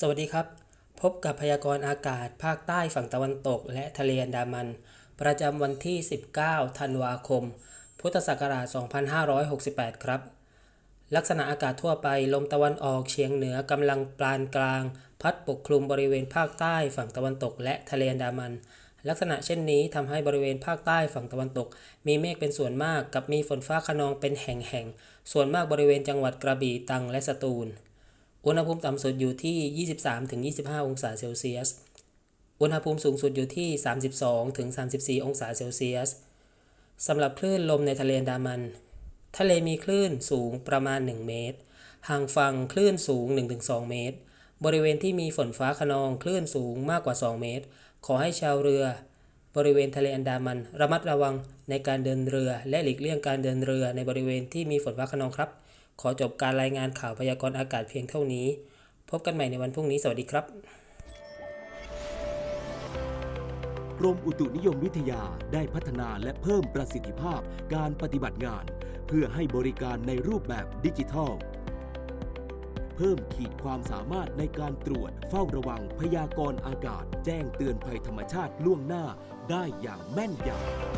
สวัสดีครับ พบกับพยากรณ์อากาศภาคใต้ฝั่งตะวันตก และทะเลอันดามัน ประจำวันที่ 19 ธันวาคม พุทธศักราช 2568 ครับ ลักษณะอากาศทั่วไปลมตะวันออกเฉียงเหนือกำลังปานกลาง พัดปกคลุมบริเวณภาคใต้ฝั่งตะวันตก และทะเลอันดามัน ลักษณะเช่นนี้ทำให้บริเวณภาคใต้ฝั่งตะวันตก มีเมฆเป็นส่วนมากกับมีฝนฟ้าขนองเป็นแห่งๆส่วนมากบริเวณจังหวัดกระบี่ตรังและสตูล อุณหภูมิต่ำสุดอยู่ที่ 23-25 องศาเซลเซียส อุณหภูมิสูงสุดอยู่ที่ 32-34 องศาเซลเซียสสำหรับคลื่นลมในทะเลอันดามัน ทะเลมีคลื่นสูงประมาณ 1 เมตร ห่างฝั่งคลื่นสูง 1-2 เมตร บริเวณที่มีฝนฟ้าขนองคลื่นสูงมากกว่า 2 เมตร ขอให้ชาวเรือ บริเวณทะเลอันดามัน ระมัดระวังในการเดินเรือและหลีกเลี่ยงการเดินเรือในบริเวณที่มีฝนฟ้าขนองครับ ขอจบการรายงานข่าวพยากรณ์อากาศเพียงเท่านี้ พบกันใหม่ในวันพรุ่งนี้สวัสดีครับ กรมอุตุนิยมวิทยาได้พัฒนาและเพิ่มประสิทธิภาพการปฏิบัติงาน เพื่อให้บริการในรูปแบบดิจิทัล เพิ่มขีดความสามารถในการตรวจเฝ้าระวังพยากรณ์อากาศ แจ้งเตือนภัยธรรมชาติล่วงหน้าได้อย่างแม่นยำ